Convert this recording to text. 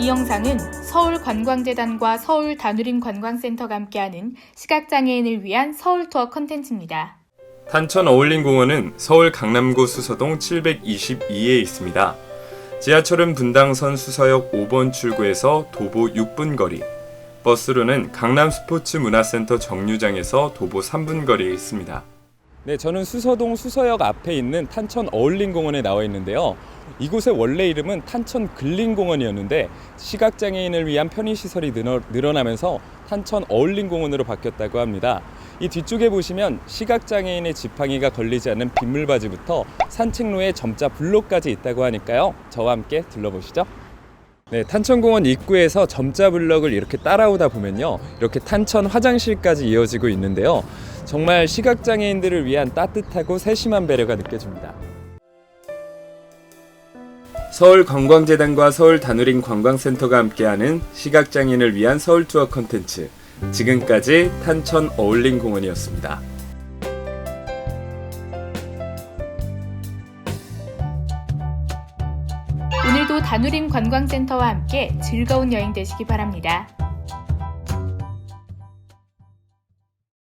이 영상은 서울관광재단과 서울다누림 관광센터가 함께하는 시각장애인을 위한 서울 투어 컨텐츠입니다. 탄천 어울림공원은 서울 강남구 수서동 722에 있습니다. 지하철은 분당선 수서역 5번 출구에서 도보 6분 거리, 버스로는 강남 스포츠 문화센터 정류장에서 도보 3분 거리에 있습니다. 네, 저는 수서동 수서역 앞에 있는 탄천 어울림공원에 나와 있는데요. 이곳의 원래 이름은 탄천 근린공원이었는데 시각장애인을 위한 편의시설이 늘어, 늘어나면서 탄천 어울림공원으로 바뀌었다고 합니다. 이 뒤쪽에 보시면 시각장애인의 지팡이가 걸리지 않는 빗물바지부터 산책로에 점자 블록까지 있다고 하니까요. 저와 함께 둘러보시죠. 네, 탄천공원 입구에서 점자 블럭을 이렇게 따라오다 보면요. 이렇게 탄천 화장실까지 이어지고 있는데요. 정말 시각장애인들을 위한 따뜻하고 세심한 배려가 느껴집니다. 서울관광재단과 서울다누림 관광센터가 함께하는 시각장애인을 위한 서울 투어 컨텐츠. 지금까지 탄천 어울림공원이었습니다. 다누림 관광센터와 함께 즐거운 여행 되시기 바랍니다.